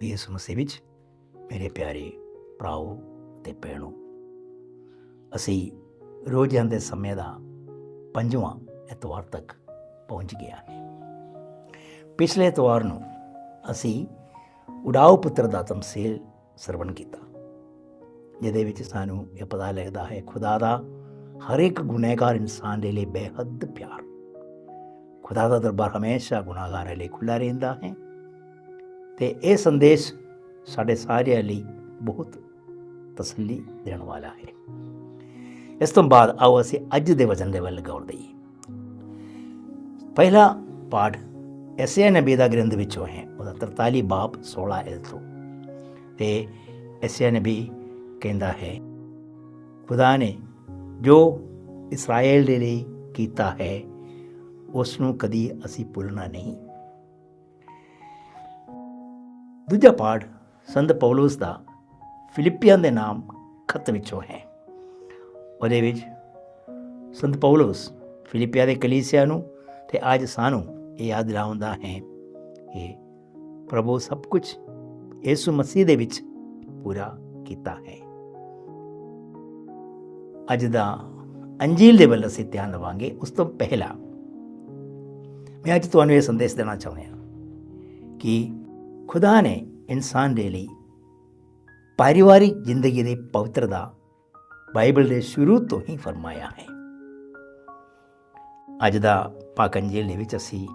ਵੀ ਇਸ ਮਸੀਹ ਵਿੱਚ ਮੇਰੇ ਪਿਆਰੇ ਭਰਾਓ ਤੇ ਭੈਣੋ, ਅਸੀਂ ਰੋਜ਼ਾਂ ਦੇ ਸਮੇਂ ਦਾ ਪੰਜਵਾਂ ਐਤਵਾਰ ਤੱਕ ਪਹੁੰਚ ਗਿਆ ਹੈ। ਪਿਛਲੇ ਐਤਵਾਰ ਨੂੰ ਅਸੀਂ ਉਡਾਓ ਪੁੱਤਰ ਦਾ ਤਮਸੀਲ ਸਰਵਣ ਕੀਤਾ, ਜਿਹਦੇ ਵਿੱਚ ਸਾਨੂੰ ਇਹ ਪਤਾ ਲੱਗਦਾ ਹੈ, ਖੁਦਾ ਦਾ ਹਰ ਇੱਕ ਗੁਨਹਗਾਰ ਇਨਸਾਨ ਦੇ ਲਈ ਬੇਹੱਦ ਪਿਆਰ। ਖੁਦਾ ਦਾ ਦਰਬਾਰ ਹਮੇਸ਼ਾ ਗੁਨਾਹਗਾਰਾਂ ਲਈ ਖੁੱਲਾ ਰਹਿੰਦਾ ਹੈ। ਤੇ ਇਹ ਸੰਦੇਸ਼ ਸਾਡੇ ਸਾਰਿਆਂ ਲਈ ਬਹੁਤ ਤਸੱਲੀ ਦੇਣ ਵਾਲਾ ਹੈ। ਇਸ ਤੋਂ ਬਾਅਦ ਆਓ ਅਸੀਂ ਅੱਜ ਦੇ ਵਚਨ ਦੇ ਵੱਲ ਗੌਰ ਦਈਏ। ਪਹਿਲਾ ਪਾਠ ਐਸੇ ਨਬੀ ਦਾ ਗ੍ਰੰਥ ਵਿੱਚੋਂ ਹੈ, ਉਹਦਾ 43 ਬਾਪ 16 ਐਲ ਤੋਂ। ਤੇ ਐਸੇ ਨਬੀ ਕਹਿੰਦਾ ਹੈ, ਖੁਦਾ ਨੇ ਜੋ ਇਸਰਾਇਲ ਦੇ ਲਈ ਕੀਤਾ ਹੈ ਉਸ ਨੂੰ ਕਦੀ ਅਸੀਂ ਭੁੱਲਣਾ ਨਹੀਂ। ਦੂਜਾ ਪਾਠ ਸੰਤ ਪੌਲਸ ਦਾ ਫਿਲਿੱਪੀਆਂ ਦੇ ਨਾਮ ਖੱਤ ਵਿੱਚੋਂ ਹੈ। ਉਹਦੇ ਵਿੱਚ ਸੰਤ ਪੌਲਸ ਫਿਲਿੱਪੀਆਂ ਦੇ ਕਲੀਸਿਆ ਨੂੰ ਤੇ ਅੱਜ ਸਾਨੂੰ ਇਹ ਯਾਦ ਦਿਲਾਉਂਦਾ ਹੈ ਕਿ ਪ੍ਰਭੂ ਸਭ ਕੁਝ ਯਿਸੂ ਮਸੀਹ ਦੇ ਵਿੱਚ ਪੂਰਾ ਕੀਤਾ ਹੈ। ਅੱਜ ਦਾ ਅੰਜੀਲ ਦੇ ਵੱਲ ਅਸੀਂ ਧਿਆਨ ਲਵਾਂਗੇ ਉਸ ਤੋਂ ਪਹਿਲਾਂ ਮੈਂ ਅੱਜ ਤੁਹਾਨੂੰ ਇਹ ਸੰਦੇਸ਼ ਦੇਣਾ ਚਾਹੁੰਦਾ ਹਾਂ ਕਿ ਖੁਦਾ ਨੇ ਇਨਸਾਨ ਦੇ ਲਈ ਪਰਿਵਾਰਿਕ ਜ਼ਿੰਦਗੀ ਦੇ ਪਵਿੱਤਰ ਦਾ ਬਾਈਬਲ ਦੇ ਸ਼ੁਰੂ ਤੋਂ ਹੀ ਫਰਮਾਇਆ ਹੈ ਅੱਜ ਦਾ ਪਾਕ ਅੰਜੀਲ ਦੇ ਵਿੱਚ ਅਸੀਂ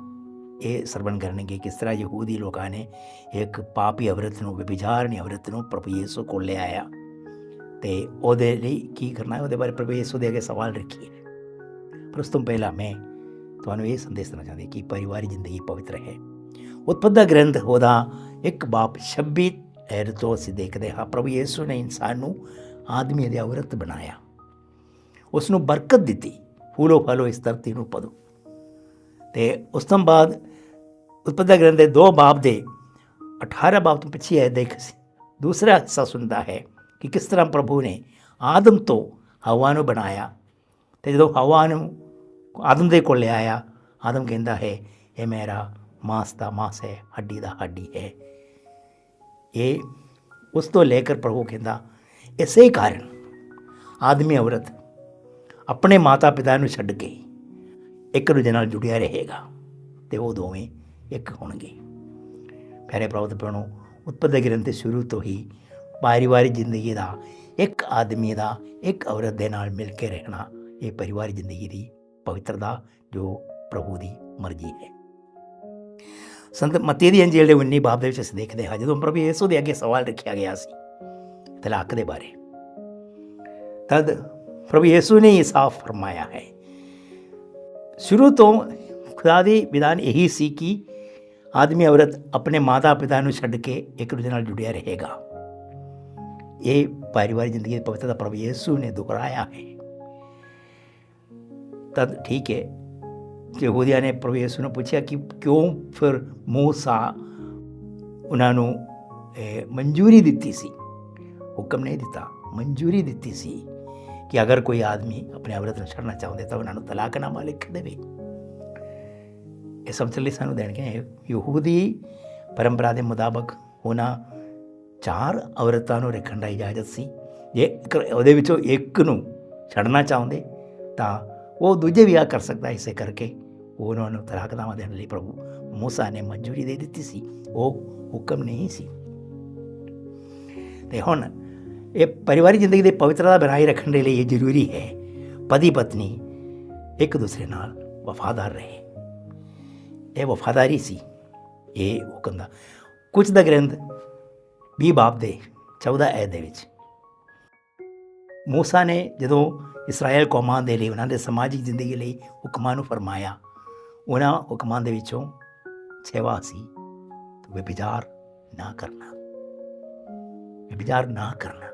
ਇਹ ਸਰਵਣ ਕਰਨਗੇ ਕਿਸ ਤਰ੍ਹਾਂ ਯਹੂਦੀ ਲੋਕਾਂ ਨੇ ਇੱਕ ਪਾਪੀ ਔਰਤ ਨੂੰ ਵਿਭਿਚਾਰਨੀ ਔਰਤ ਨੂੰ ਪ੍ਰਭੂ ਯਿਸੂ ਕੋਲ ਲੈ ਆਇਆ ਤੇ ਉਹਦੇ ਲਈ ਕੀ ਕਰਨਾ ਹੈ ਉਹਦੇ ਬਾਰੇ ਪ੍ਰਭੂ ਯਿਸੂ ਦੇ ਅੱਗੇ ਸਵਾਲ ਰੱਖੀਏ ਪਰ ਉਸ ਤੋਂ ਪਹਿਲਾਂ ਮੈਂ ਤੁਹਾਨੂੰ ਇਹ ਸੰਦੇਸ਼ ਦੇਣਾ ਚਾਹੁੰਦੀ ਕਿ ਪਰਿਵਾਰਿਕ ਜ਼ਿੰਦਗੀ ਪਵਿੱਤਰ ਹੈ ਉਤਪਦਾ ਗ੍ਰੰਥ ਉਹਦਾ ਇੱਕ ਬਾਪ 26 ਐਰ ਤੋਂ ਅਸੀਂ ਦੇਖਦੇ ਹਾਂ। ਪ੍ਰਭੂ ਯਿਸੂ ਨੇ ਇਨਸਾਨ ਨੂੰ ਆਦਮੀ ਅਤੇ ਔਰਤ ਬਣਾਇਆ। ਉਸ ਨੂੰ ਬਰਕਤ ਦਿੱਤੀ। ਫੂਲੋ ਫਲੋ ਇਸ ਧਰਤੀ ਨੂੰ ਪਦੋ। ਤੇ ਉਸ ਤੋਂ ਬਾਅਦ ਉਤਪੱਦਾ ਗ੍ਰੰਥ ਦੇ ਦੋ ਬਾਪ ਦੇ 18 ਬਾਪ ਤੋਂ ਪਿੱਛੇ ਹੈ ਦੇਖ ਦੂਸਰਾ ਹਿੱਸਾ ਸੁਣਦਾ ਹੈ ਕਿ ਕਿਸ ਤਰ੍ਹਾਂ ਪ੍ਰਭੂ ਨੇ ਆਦਮ ਤੋਂ ਹਵਾ ਨੂੰ ਬਣਾਇਆ ਤੇ ਜਦੋਂ ਹਵਾ ਨੂੰ ਆਦਮ ਦੇ ਕੋਲ ਲਿਆਇਆ, ਆਦਮ ਕਹਿੰਦਾ ਹੈ, ਇਹ ਮੇਰਾ ਮਾਸ ਦਾ ਮਾਸ ਹੈ, ਹੱਡੀ ਦਾ ਹੱਡੀ ਹੈ। ਇਹ ਉਸ ਤੋਂ ਲੈ ਕੇ ਪ੍ਰਭੂ ਕਹਿੰਦਾ, ਇਸੇ ਹੀ ਕਾਰਨ ਆਦਮੀ ਔਰਤ ਆਪਣੇ ਮਾਤਾ ਪਿਤਾ ਨੂੰ ਛੱਡ ਕੇ ਇੱਕ ਦੂਜੇ ਨਾਲ ਜੁੜਿਆ ਰਹੇਗਾ ਤੇ ਉਹ ਦੋਵੇਂ ਇੱਕ ਹੋਣਗੇ। ਪਿਆਰੇ ਪ੍ਰਭੂ ਤੇ ਭੈਣੋ ਉਤਪੱਦ ਗ੍ਰੰਥ ਦੇ ਸ਼ੁਰੂ ਤੋਂ ਹੀ ਪਰਿਵਾਰਿਕ ਜ਼ਿੰਦਗੀ ਦਾ ਇੱਕ ਆਦਮੀ ਦਾ ਇੱਕ ਔਰਤ ਦੇ ਨਾਲ ਮਿਲ ਕੇ ਰਹਿਣਾ ਇਹ ਪਰਿਵਾਰਿਕ ਜ਼ਿੰਦਗੀ ਦੀ ਪਵਿੱਤਰਤਾ ਜੋ ਪ੍ਰਭੂ ਦੀ ਮਰਜ਼ੀ ਹੈ। ਸੰਤ ਮਤੀ ਦੀ ਅੰਜੀਲ ਦੇ 19 ਬਾਬ ਦੇ ਵਿੱਚ ਅਸੀਂ ਦੇਖਦੇ ਹਾਂ, ਜਦੋਂ ਪ੍ਰਭੂ ਯੇਸੂ ਦੇ ਅੱਗੇ ਸਵਾਲ ਰੱਖਿਆ ਗਿਆ ਸੀ, ਤਲਾਕ ਦੇ ਬਾਰੇ। ਤਦ ਪ੍ਰਭੂ ਯੇਸੂ ਨੇ ਇਹ ਸਾਫ਼ ਫਰਮਾਇਆ ਹੈ, ਸ਼ੁਰੂ ਤੋਂ ਖੁਦਾ ਦੀ ਵਿਧਾਨ ਇਹੀ ਸੀ ਕਿ ਆਦਮੀ ਔਰਤ ਆਪਣੇ ਮਾਤਾ ਪਿਤਾ ਨੂੰ ਛੱਡ ਕੇ ਇੱਕ ਦੂਜੇ ਨਾਲ ਜੁੜਿਆ ਰਹੇਗਾ। ਇਹ ਪਰਿਵਾਰਿਕ ਜ਼ਿੰਦਗੀ ਦੀ ਪਵਿੱਰਤਾ ਪ੍ਰਭੂ ਯੇਸੂ ਨੇ ਦੁਹਰਾਇਆ ਹੈ। ਤਦ ਠੀਕ ਹੈ ਯਹੂਦੀਆਂ ਨੇ ਪ੍ਰਵੇਸ਼ ਨੂੰ ਪੁੱਛਿਆ ਕਿ ਕਿਉਂ ਫਿਰ ਮੂਸਾ ਉਹਨਾਂ ਨੂੰ ਮਨਜ਼ੂਰੀ ਦਿੱਤੀ ਸੀ ਹੁਕਮ ਨਹੀਂ ਦਿੱਤਾ ਮਨਜ਼ੂਰੀ ਦਿੱਤੀ ਸੀ ਕਿ ਅਗਰ ਕੋਈ ਆਦਮੀ ਆਪਣੇ ਔਰਤ ਨੂੰ ਛੱਡਣਾ ਚਾਹੁੰਦੇ ਤਾਂ ਉਹਨਾਂ ਨੂੰ ਤਲਾਕਨਾਮਾ ਲਿਖ ਦੇਵੇ ਇਹ ਸਮਝ ਲਈ ਸਾਨੂੰ ਦੇਣਗੇ ਯਹੂਦੀ ਪਰੰਪਰਾ ਦੇ ਮੁਤਾਬਕ ਉਹਨਾਂ ਚਾਰ ਔਰਤਾਂ ਨੂੰ ਰੱਖਣ ਦਾ ਇਜਾਜ਼ਤ ਸੀ ਜੇ ਉਹਦੇ ਵਿੱਚੋਂ ਇੱਕ ਨੂੰ ਛੱਡਣਾ ਚਾਹੁੰਦੇ ਤਾਂ ਉਹ ਦੂਜੇ ਵਿਆਹ ਕਰ ਸਕਦਾ ਇਸੇ ਕਰਕੇ ਉਹਨਾਂ ਨੂੰ ਤਲਾਕਨਾਮਾ ਦੇਣ ਲਈ ਪ੍ਰਭੂ ਮੂਸਾ ਨੇ ਮਨਜ਼ੂਰੀ ਦੇ ਦਿੱਤੀ ਸੀ ਉਹ ਹੁਕਮ ਨਹੀਂ ਸੀ ਤੇ ਹੁਣ ਇਹ ਪਰਿਵਾਰਿਕ ਜ਼ਿੰਦਗੀ ਦੇ ਪਵਿੱਤਰਤਾ ਬਣਾਈ ਰੱਖਣ ਦੇ ਲਈ ਇਹ ਜ਼ਰੂਰੀ ਹੈ ਪਤੀ ਪਤਨੀ ਇੱਕ ਦੂਸਰੇ ਨਾਲ ਵਫਾਦਾਰ ਰਹੇ ਇਹ ਵਫਾਦਾਰੀ ਸੀ ਇਹ ਹੁਕਮ ਦਾ ਕੁਝ ਦਾ ਗ੍ਰੰਥ ਵੀ ਬਾਪ ਦੇ 14 ਐਦ ਦੇ ਵਿੱਚ ਮੂਸਾ ਨੇ ਜਦੋਂ ਇਸਰਾਇਲ ਕੌਮਾਂ ਦੇ ਲਈ ਉਹਨਾਂ ਦੇ ਸਮਾਜਿਕ ਜ਼ਿੰਦਗੀ ਲਈ ਹੁਕਮਾਂ ਨੂੰ ਫਰਮਾਇਆ ਉਹਨਾਂ ਹੁਕਮਾਂ ਦੇ ਵਿੱਚੋਂ ਛੇਵਾ ਸੀ ਵਿਭਿਚਾਰ ਨਾ ਕਰਨਾ ਵਿਭਿਚਾਰ ਨਾ ਕਰਨਾ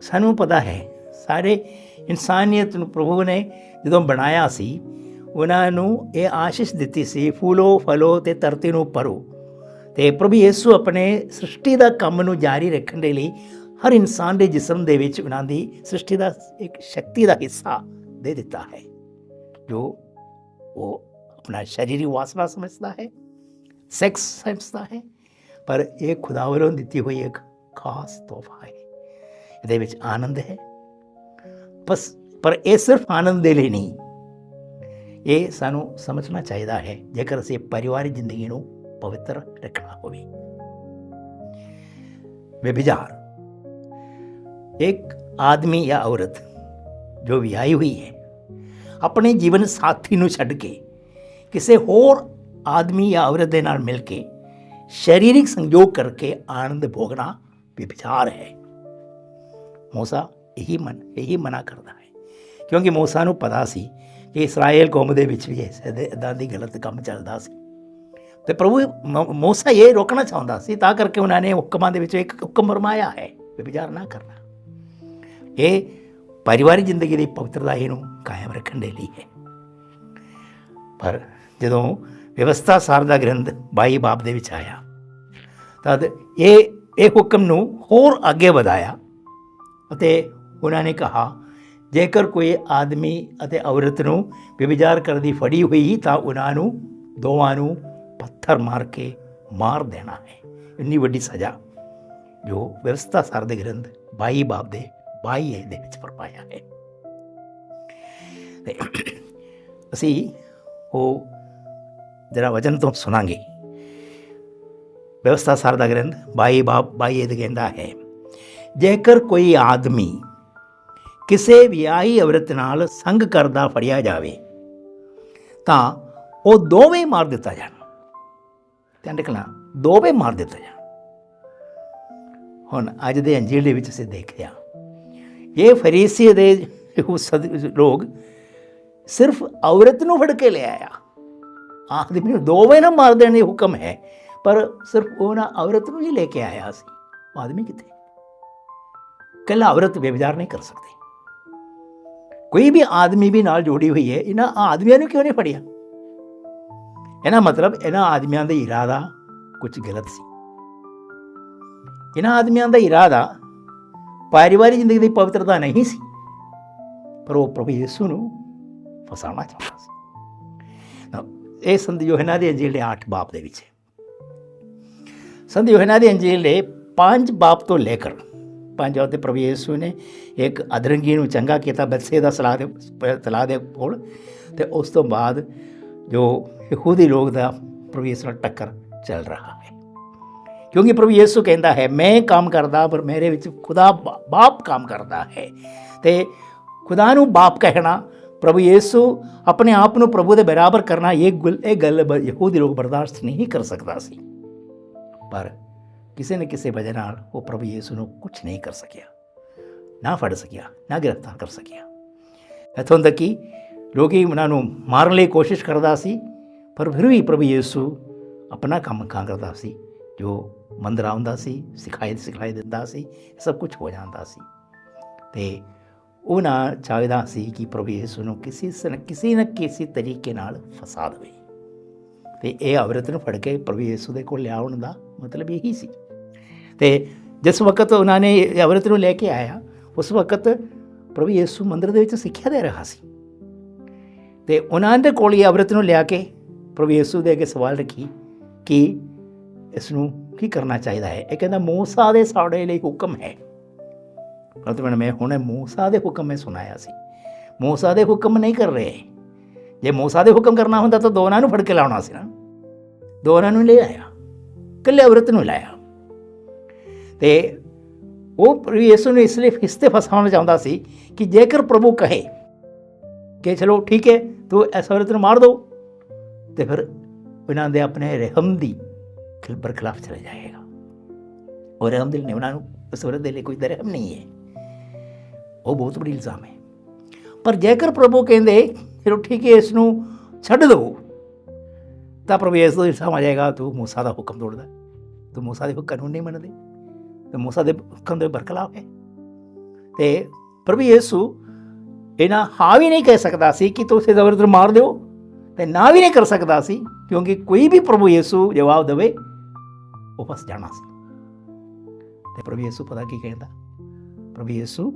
ਸਾਨੂੰ ਪਤਾ ਹੈ ਸਾਰੇ ਇਨਸਾਨੀਅਤ ਨੂੰ ਪ੍ਰਭੂ ਨੇ ਜਦੋਂ ਬਣਾਇਆ ਸੀ ਉਹਨਾਂ ਨੂੰ ਇਹ ਆਸ਼ੀਸ਼ ਦਿੱਤੀ ਸੀ ਫੂਲੋ ਫਲੋ ਤੇ ਧਰਤੀ ਨੂੰ ਭਰੋ ਤੇ ਪ੍ਰਭੂ ਯਿਸੂ ਆਪਣੇ ਸ੍ਰਿਸ਼ਟੀ ਦਾ ਕੰਮ ਨੂੰ ਜਾਰੀ ਰੱਖਣ ਦੇ ਲਈ ਹਰ ਇਨਸਾਨ ਦੇ ਜਿਸਮ ਦੇ ਵਿੱਚ ਉਹਨਾਂ ਦੀ ਸ੍ਰਿਸ਼ਟੀ ਦਾ ਇੱਕ ਸ਼ਕਤੀ ਦਾ ਹਿੱਸਾ ਦੇ ਦਿੱਤਾ ਹੈ, ਜੋ ਉਹ ਆਪਣਾ ਸ਼ਰੀਰੀ ਵਾਸਨਾ ਸਮਝਦਾ ਹੈ ਸੈਕਸ ਸਮਝਦਾ ਹੈ, ਪਰ ਇਹ ਖੁਦਾ ਵੱਲੋਂ ਦਿੱਤੀ ਹੋਈ ਇੱਕ ਖਾਸ ਤੋਹਫਾ ਹੈ। ਇਹਦੇ ਵਿੱਚ ਆਨੰਦ ਹੈ। ਬਸ, ਪਰ ਇਹ ਸਿਰਫ ਆਨੰਦ ਦੇ ਲਈ ਨਹੀਂ, ਇਹ ਸਾਨੂੰ ਸਮਝਣਾ ਚਾਹੀਦਾ ਹੈ, ਜੇਕਰ ਅਸੀਂ ਪਰਿਵਾਰਿਕ ਜ਼ਿੰਦਗੀ ਨੂੰ ਪਵਿੱਤਰ ਰੱਖਣਾ ਹੋਵੇ। ਵਿਭਿਚਾਰ एक ਆਦਮੀ ਜਾਂ ਔਰਤ ਜੋ ਵਿਆਹੀ ਹੋਈ ਹੈ ਆਪਣੇ ਜੀਵਨ ਸਾਥੀ ਨੂੰ ਛੱਡ ਕੇ ਕਿਸੇ ਹੋਰ ਆਦਮੀ ਜਾਂ ਔਰਤ ਦੇ ਨਾਲ ਮਿਲ ਕੇ ਸਰੀਰਕ ਸੰਯੋਗ ਕਰਕੇ ਆਨੰਦ ਭੋਗਣਾ ਵਿਭਿਚਾਰ ਹੈ ਮੋਸਾ ਇਹੀ ਮਨ ਇਹੀ ਮਨਾ ਕਰਦਾ ਹੈ ਕਿਉਂਕਿ ਮੋਸਾ ਨੂੰ ਪਤਾ ਸੀ ਕਿ ਇਸਰਾਏਲ ਕੌਮ ਦੇ ਵਿੱਚ ਵੀ ਇਦਾਂ ਦੀ ਗਲਤ ਕੰਮ ਚੱਲਦਾ ਸੀ ਤੇ ਪ੍ਰਭੂ ਮ- ਮੂਸਾ ਇਹ ਰੋਕਣਾ ਚਾਹੁੰਦਾ ਸੀ ਤਾਂ ਕਰਕੇ ਉਹਨਾਂ ਨੇ ਹੁਕਮਾਂ ਦੇ ਵਿੱਚ ਇੱਕ ਹੁਕਮ ਫਰਮਾਇਆ ਹੈ ਕਿ ਵਿਚਾਰ ਨਾ ਕਰਨਾ ਇਹ ਪਰਿਵਾਰਿਕ ਜ਼ਿੰਦਗੀ ਦੀ ਪਵਿੱਤਰਤਾ ਇਹਨੂੰ ਕਾਇਮ ਰੱਖਣ ਦੇ ਲਈ ਹੈ ਪਰ ਜਦੋਂ ਵਿਵਸਥਾ ਸਾਰ ਦਾ ਗ੍ਰੰਥ 22 ਬਾਬ ਦੇ ਵਿੱਚ ਆਇਆ ਤਦ ਇਹ ਇਹ ਹੁਕਮ ਨੂੰ ਹੋਰ ਅੱਗੇ ਵਧਾਇਆ ਅਤੇ ਉਹਨਾਂ ਨੇ ਕਿਹਾ ਜੇਕਰ ਕੋਈ ਆਦਮੀ ਅਤੇ ਔਰਤ ਨੂੰ ਵਿਵਿਚਾਰ ਕਰਦੀ ਫੜੀ ਹੋਈ ਤਾਂ ਉਹਨਾਂ ਨੂੰ ਦੋਵਾਂ ਨੂੰ ਪੱਥਰ ਮਾਰ ਕੇ ਮਾਰ ਦੇਣਾ ਹੈ ਇੰਨੀ ਵੱਡੀ ਸਜ਼ਾ ਜੋ ਵਿਵਸਥਾ ਸਾਰ ਦੇ ਗ੍ਰੰਥ 22 ਬਾਬ ਦੇ 22 ਦੇ ਵਿੱਚ ਫਰਮਾਇਆ ਹੈ। ਤੇ ਅਸੀਂ ਉਹ ਜਰਾ ਵਚਨ ਤੋਂ ਸੁਣਾਂਗੇ। ਵਿਵਸਥਾ ਸਾਰ ਦਾ ਗ੍ਰੰਥ 22 ਬਾਬ 22 ਦੇ ਕਹਿੰਦਾ ਹੈ, ਜੇਕਰ ਕੋਈ ਆਦਮੀ ਕਿਸੇ ਵਿਆਹੀ ਔਰਤ ਨਾਲ ਸੰਗ ਕਰਦਾ ਫੜਿਆ ਜਾਵੇ, ਤਾਂ ਉਹ ਦੋਵੇਂ ਮਾਰ ਦਿੱਤਾ ਜਾਣ। ਧਿਆਨ ਰੱਖਣਾ, ਦੋਵੇਂ ਮਾਰ ਦਿੱਤਾ ਜਾਣ। ਹੁਣ ਅੱਜ ਦੇ ਅੰਜੀਲ ਦੇ ਵਿੱਚ ਅਸੀਂ ਦੇਖਿਆ ਇਹ ਫਰੀਸੀ ਦੇ ਉਹ ਲੋਕ ਸਿਰਫ ਔਰਤ ਨੂੰ ਫੜ ਕੇ ਲੈ ਆਇਆ। ਆਦਮੀ ਨੂੰ ਦੋਵੇਂ ਨਾ ਮਾਰ ਦੇਣ ਦੀ ਹੁਕਮ ਹੈ, ਪਰ ਸਿਰਫ ਉਹਨਾਂ ਔਰਤ ਨੂੰ ਹੀ ਲੈ ਕੇ ਆਇਆ ਸੀ। ਆਦਮੀ ਕਿੱਥੇ? ਕੱਲਾ ਔਰਤ ਬੇਵਿਚਾਰ ਨਹੀਂ ਕਰ ਸਕਦੀ। ਕੋਈ ਵੀ ਆਦਮੀ ਵੀ ਨਾਲ ਜੋੜੀ ਹੋਈ ਹੈ, ਇਹਨਾਂ ਆਦਮੀਆਂ ਨੂੰ ਕਿਉਂ ਨਹੀਂ ਫੜਿਆ? ਇਹਨਾਂ ਮਤਲਬ ਇਹਨਾਂ ਆਦਮੀਆਂ ਦਾ ਇਰਾਦਾ ਕੁਝ ਗਲਤ ਸੀ। ਇਹਨਾਂ ਆਦਮੀਆਂ ਦਾ ਇਰਾਦਾ ਪਰਿਵਾਰਿਕ ਜ਼ਿੰਦਗੀ ਦੀ ਪਵਿੱਤਰਤਾ ਨਹੀਂ ਸੀ ਪਰ ਉਹ ਪ੍ਰਭੂ ਯਿਸੂ ਨੂੰ ਫਸਾਉਣਾ ਚਾਹੁੰਦਾ ਸੀ ਇਹ ਸੰਤ ਯੋਹਨਾ ਦੇ ਅੰਜੀਲ ਦੇ 8 ਬਾਪ ਦੇ ਵਿੱਚ ਹੈ ਸੰਤ ਯੋਹਨਾ ਦੇ ਅੰਜੀਲ ਦੇ 5 ਬਾਪ ਤੋਂ ਲੈ ਕੇ ਪੰਜ ਬਾਪ ਤੇ ਪ੍ਰਭੂ ਯਿਸੂ ਨੇ ਇੱਕ ਅਦਰੰਗੀ ਨੂੰ ਚੰਗਾ ਕੀਤਾ ਬੱਸੇ ਦਾ ਸਲਾਹ ਦੇ ਤਲਾਹ ਦੇ ਕੋਲ ਤੇ ਉਸ ਤੋਂ ਬਾਅਦ ਜੋ ਯਹੂਦੀ ਲੋਕ ਦਾ ਪ੍ਰਭੂ ਯਿਸੂ ਨਾਲ ਟੱਕਰ ਚੱਲ ਰਿਹਾ ਹੈ ਕਿਉਂਕਿ ਪ੍ਰਭੂ ਯੇਸੂ ਕਹਿੰਦਾ ਹੈ, ਮੈਂ ਕੰਮ ਕਰਦਾ, ਪਰ ਮੇਰੇ ਵਿੱਚ ਖੁਦਾ ਬਾ- ਬਾਪ ਕੰਮ ਕਰਦਾ ਹੈ। ਤੇ ਖੁਦਾ ਨੂੰ ਬਾਪ ਕਹਿਣਾ, ਪ੍ਰਭੂ ਯੇਸੂ ਆਪਣੇ ਆਪ ਨੂੰ ਪ੍ਰਭੂ ਦੇ ਬਰਾਬਰ ਕਰਨਾ, ਇਹ ਗੁਲ, ਇਹ ਗੱਲ ਬ- ਯਹੂਦੀ ਲੋਕ ਬਰਦਾਸ਼ਤ ਨਹੀਂ ਕਰ ਸਕਦਾ ਸੀ। ਪਰ ਕਿਸੇ ਨੇ ਕਿਸੇ ਵਜ੍ਹਾ ਨਾਲ ਉਹ ਪ੍ਰਭੂ ਯੇਸੂ ਨੂੰ ਕੁਝ ਨਹੀਂ ਕਰ ਸਕਿਆ। ਨਾ ਫੜ ਸਕਿਆ, ਨਾ ਗ੍ਰਿਫਤਾਰ ਕਰ ਸਕਿਆ। ਇੱਥੋਂ ਤੱਕ ਕਿ ਲੋਕੀ ਉਹਨਾਂ ਨੂੰ ਮਾਰਨ ਲਈ ਕੋਸ਼ਿਸ਼ ਕਰਦਾ ਸੀ, ਪਰ ਫਿਰ ਵੀ ਪ੍ਰਭੂ ਯੇਸੂ ਆਪਣਾ ਕੰਮ ਕਾਂ ਕਰਦਾ ਸੀ, ਜੋ ਮੰਦਰ ਆਉਂਦਾ ਸੀ, ਸਿਖਾਈ ਸਿਖਾਈ ਦਿੰਦਾ ਸੀ, ਸਭ ਕੁਝ ਹੋ ਜਾਂਦਾ ਸੀ। ਤੇ ਨਾ ਚਾਹੀਦਾ ਸੀ ਕਿ ਪ੍ਰਭੂ ਯਿਸੂ ਨੂੰ ਕਿਸੇ ਸਨ ਕਿਸੇ ਨਾ ਕਿਸੇ ਤਰੀਕੇ ਨਾਲ ਫਸਾ ਦੇਵੇ। ਤੇ ਇਹ ਔਰਤ ਨੂੰ ਫੜ ਕੇ ਪ੍ਰਭੂ ਯਿਸੂ ਦੇ ਕੋਲ ਲਿਆਉਣ ਦਾ ਮਤਲਬ ਇਹੀ ਸੀ। ਤੇ ਜਿਸ ਵਕਤ ਉਹਨਾਂ ਨੇ ਇਹ ਔਰਤ ਨੂੰ ਲੈ ਕੇ ਆਇਆ, ਉਸ ਵਕਤ ਪ੍ਰਭੂ ਯਿਸੂ ਮੰਦਰ ਦੇ ਵਿੱਚ ਸਿੱਖਿਆ ਦੇ ਰਿਹਾ ਸੀ। ਤੇ ਉਹਨਾਂ ਦੇ ਕੋਲ ਇਹ ਔਰਤ ਨੂੰ ਲਿਆ ਕੇ ਪ੍ਰਭੂ ਯਿਸੂ ਦੇ ਅੱਗੇ ਸਵਾਲ ਰੱਖੀ ਕਿ ਇਸ ਨੂੰ ਕੀ ਕਰਨਾ ਚਾਹੀਦਾ ਹੈ। ਇਹ ਕਹਿੰਦਾ, ਮੂਸਾ ਦੇ ਸਾਡੇ ਲਈ ਹੁਕਮ ਹੈ। ਮਤਲਬ ਮੈਂ ਹੁਣੇ ਮੂਸਾ ਦੇ ਹੁਕਮ ਮੈਂ ਸੁਣਾਇਆ ਸੀ। ਮੂਸਾ ਦੇ ਹੁਕਮ ਨਹੀਂ ਕਰ ਰਹੇ। ਜੇ ਮੂਸਾ ਦੇ ਹੁਕਮ ਕਰਨਾ ਹੁੰਦਾ ਤਾਂ ਦੋਨਾਂ ਨੂੰ ਫੜ ਕੇ ਲਾਉਣਾ ਸੀ ਨਾ। ਦੋਨਾਂ ਨੂੰ ਲੈ ਆਇਆ। ਇਕੱਲੇ ਔਰਤ ਨੂੰ ਲਾਇਆ ਤੇ ਉਹ ਪ੍ਰਭੂ ਯਿਸੂ ਨੇ ਇਸ ਲਈ ਹਿੱਸੇ ਫਸਾਉਣਾ ਚਾਹੁੰਦਾ ਸੀ ਕਿ ਜੇਕਰ ਪ੍ਰਭੂ ਕਹੇ ਕਿ ਚਲੋ ਠੀਕ ਹੈ, ਤੂੰ ਇਸ ਔਰਤ ਨੂੰ ਮਾਰ ਦੋ, ਤੇ ਫਿਰ ਉਹਨਾਂ ਦੇ ਆਪਣੇ ਰਹਿਮ ਦੀ ਖਿਲ ਬਰਖਲਾਫ ਚਲਾ ਜਾਏਗਾ ਔਰ ਰਹਿਮ ਦਿਲ ਨੇ ਉਹਨਾਂ ਨੂੰ ਉਸ ਔਰਤ ਦੇ ਲਈ ਕੋਈ ਦਰਹਮ ਨਹੀਂ ਹੈ ਉਹ ਬਹੁਤ ਬੜੀ ਇਲਜ਼ਾਮ ਹੈ ਪਰ ਜੇਕਰ ਪ੍ਰਭੂ ਕਹਿੰਦੇ ਫਿਰ ਠੀਕ ਹੈ ਇਸ ਨੂੰ ਛੱਡ ਦਿਓ ਤਾਂ ਪ੍ਰਭੂ ਯਿਸੂ ਇਲਜ਼ਾਮ ਆ ਜਾਏਗਾ ਤੂੰ ਮੂਸਾ ਦਾ ਹੁਕਮ ਤੋੜਦਾ ਤੂੰ ਮੂਸਾ ਦੇ ਹੁਕਮ ਨੂੰ ਨਹੀਂ ਮੰਨਦੇ ਤੇ ਮੂਸਾ ਦੇ ਹੁਕਮ ਦੇ ਬਰਖਲਾਫ ਹੈ ਤੇ ਪ੍ਰਭੂ ਯੇਸੂ ਇਹਨਾਂ ਹਾਂ ਵੀ ਨਹੀਂ ਕਹਿ ਸਕਦਾ ਸੀ ਕਿ ਤੁਸੀਂ ਜ਼ਬਰਦਸਤ ਮਾਰ ਦਿਓ ਤੇ ਨਾ ਵੀ ਨਹੀਂ ਕਰ ਸਕਦਾ ਸੀ ਕਿਉਂਕਿ ਕੋਈ ਵੀ ਪ੍ਰਭੂ ਯੇਸੂ ਜਵਾਬ ਦੇਵੇ ਉਹ ਫਸ ਜਾਣਾ ਸੀ ਤੇ ਪ੍ਰਭੂ ਯਿਸੂ ਪਤਾ ਕੀ ਕਹਿੰਦਾ ਪ੍ਰਭੂ ਯਿਸੂ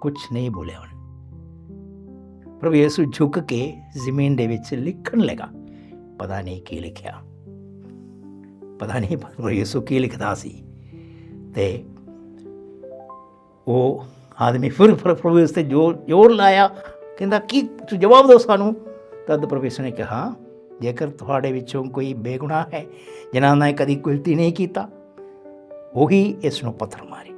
ਕੁਝ ਨਹੀਂ ਬੋਲਿਆ ਉਹਨੇ ਪ੍ਰਭੂ ਯਿਸੂ ਝੁਕ ਕੇ ਜ਼ਮੀਨ ਦੇ ਵਿੱਚ ਲਿਖਣ ਲੱਗਾ ਪਤਾ ਨਹੀਂ ਕੀ ਲਿਖਿਆ ਪਤਾ ਨਹੀਂ ਪ੍ਰਭੂ ਯਿਸੂ ਕੀ ਲਿਖਦਾ ਸੀ ਤੇ ਉਹ ਆਦਮੀ ਫਿਰ ਫਿਰ ਪ੍ਰਭੂ ਯਿਸੂ ਤੇ ਜੋਰ ਲਾਇਆ ਕਹਿੰਦਾ ਕੀ ਤੂੰ ਜਵਾਬ ਦੋ ਸਾਨੂੰ ਤਦ ਪ੍ਰਭੂ ਨੇ ਕਿਹਾ ਜੇਕਰ ਤੁਹਾਡੇ ਵਿੱਚੋਂ ਕੋਈ ਬੇਗੁਨਾਹ ਹੈ, ਜਿਨ੍ਹਾਂ ਨੇ ਕਦੀ ਗਲਤੀ ਨਹੀਂ ਕੀਤਾ, ਉਹੀ ਇਸ ਨੂੰ ਪੱਥਰ ਮਾਰੇ।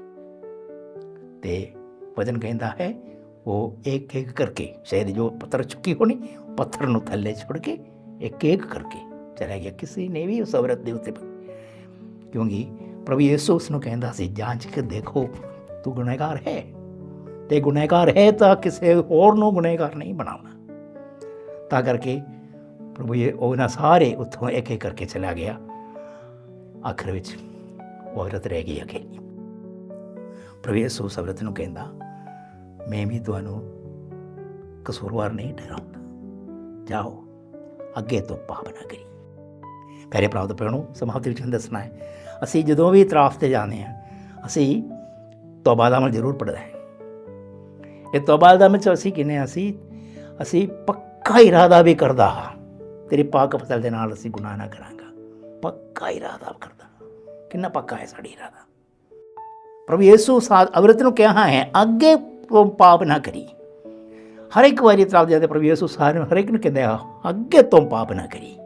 ਤੇ ਭਜਨ ਕਹਿੰਦਾ ਹੈ, ਉਹ ਇੱਕ ਇੱਕ ਕਰਕੇ, ਸ਼ਾਇਦ ਜੋ ਪੱਥਰ ਚੁੱਕੀ ਹੋਣੀ, ਪੱਥਰ ਨੂੰ ਥੱਲੇ ਛੁੱਟ ਕੇ ਇੱਕ ਇੱਕ ਕਰਕੇ ਚਲਾ ਗਿਆ। ਕਿਸੇ ਨੇ ਵੀ ਉਸ ਔਰਤ ਦੇ ਉੱਤੇ ਕਿਉਂਕਿ ਪ੍ਰਭੂ ਯਿਸੂ ਉਸ ਨੂੰ ਕਹਿੰਦਾ ਸੀ, ਜਾਂਚ ਕੇ ਦੇਖੋ, ਤੂੰ ਗੁਨਾਹਗਾਰ ਹੈ। ਤੇ ਗੁਨਾਹਗਾਰ ਹੈ ਤਾਂ ਕਿਸੇ ਹੋਰ ਨੂੰ ਗੁਨਾਹਗਾਰ ਨਹੀਂ ਬਣਾਉਣਾ। ਤਾਂ ਕਰਕੇ ਪ੍ਰਭੂ ਇਹ ਉਹਨਾਂ ਸਾਰੇ ਉੱਥੋਂ ਇੱਕ ਇੱਕ ਕਰਕੇ ਚਲਾ ਗਿਆ। ਆਖਰ ਵਿੱਚ ਉਹ ਔਰਤ ਰਹਿ ਗਈ ਅਕੇਲੀ ਪ੍ਰਭੂ ਯਿਸੂ ਉਸ ਨੂੰ ਕਹਿੰਦਾ, ਮੈਂ ਵੀ ਤੁਹਾਨੂੰ ਕਸੂਰਵਾਰ ਨਹੀਂ ਠਹਿਰਾਉਂਦਾ। ਜਾਓ, ਅੱਗੇ ਤੋਂ ਪਾਪ ਨਾ ਕਰੀ। ਪਿਆਰੇ ਪ੍ਰਾਪਤ ਭੈਣੋ ਸਮਾਪਤੀ ਵਿੱਚ ਦੱਸਣਾ ਹੈ, ਅਸੀਂ ਜਦੋਂ ਵੀ ਇਤਰਾਫ ਤੇ ਜਾਂਦੇ ਹਾਂ, ਅਸੀਂ ਤੌਬਾ ਦਾ ਅਮਲ ਜ਼ਰੂਰ ਪੜਦਾ ਹੈ। ਇਹ ਤੌਬਾ ਦਾ ਅਮਲ ਚ ਅਸੀਂ ਕਿਨੇ ਅਸੀਂ ਅਸੀਂ ਪੱਕਾ ਇਰਾਦਾ ਵੀ ਕਰਦਾ ਹਾਂ। ਤੇਰੇ ਪਾਕ ਫਸਲ ਦੇ ਨਾਲ ਅਸੀਂ ਗੁਨਾਹ ਨਾ ਕਰਾਂਗਾ। ਪੱਕਾ ਇਰਾਦਾ ਕਰਦਾ। ਕਿੰਨਾ ਪੱਕਾ ਹੈ ਸਾਡੀ ਇਰਾਦਾ? ਪ੍ਰਭੂ ਯਿਸੂ ਸਾਧ ਅਵਰਤ ਨੂੰ ਕਿਹਾ ਹੈ, ਅੱਗੇ ਤੋਂ ਪਾਪ ਨਾ ਕਰੀ। ਹਰ ਇੱਕ ਵਾਰੀ ਤਰਾਬ ਜਾਂਦੇ ਪ੍ਰਭੂ ਯਿਸੂ ਸਾਰੇ ਹਰ ਇੱਕ ਨੂੰ ਕਹਿੰਦੇ ਆ, ਅੱਗੇ ਤੋਂ ਪਾਪ ਨਾ ਕਰੀ।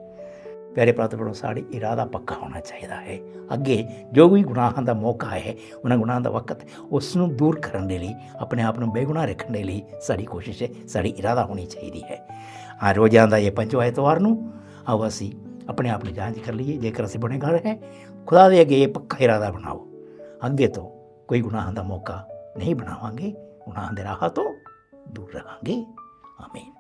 ਪਿਆਰੇ ਪ੍ਰਾਪਤ ਪੜੋ ਸਾਡੀ ਇਰਾਦਾ ਪੱਕਾ ਹੋਣਾ ਚਾਹੀਦਾ ਹੈ। ਅੱਗੇ ਜੋ ਵੀ ਗੁਨਾਹਾਂ ਦਾ ਮੌਕਾ ਹੈ, ਉਹਨਾਂ ਗੁਨਾਹਾਂ ਦਾ ਵਕਤ ਉਸ ਨੂੰ ਦੂਰ ਕਰਨ ਦੇ ਲਈ, ਆਪਣੇ ਆਪ ਨੂੰ ਬੇਗੁਨਾਹ ਰੱਖਣ ਦੇ ਲਈ ਸਾਡੀ ਕੋਸ਼ਿਸ਼ ਹੈ, ਸਾਡੀ ਇਰਾਦਾ ਹੋਣੀ ਚਾਹੀਦੀ ਹੈ। ਆ ਰੋਜ਼ਾਂ ਦਾ ਇਹ ਪੰਜਵਾਂ ਐਤਵਾਰ ਨੂੰ ਆਓ ਅਸੀਂ ਆਪਣੇ ਆਪ ਨੂੰ ਜਾਂਚ ਕਰ ਲਈਏ, ਜੇਕਰ ਅਸੀਂ ਗੁਨਾਹਗਾਰ ਹੈ, ਖੁਦਾ ਦੇ ਅੱਗੇ ਇਹ ਪੱਕਾ ਇਰਾਦਾ ਬਣਾਓ। ਅੱਗੇ ਤੋਂ ਕੋਈ ਗੁਨਾਹਾਂ ਦਾ ਮੌਕਾ ਨਹੀਂ ਬਣਾਵਾਂਗੇ, ਗੁਨਾਹਾਂ ਦੇ ਰਾਹ ਤੋਂ ਦੂਰ ਰਹਾਂਗੇ। ਆਮੀਨ।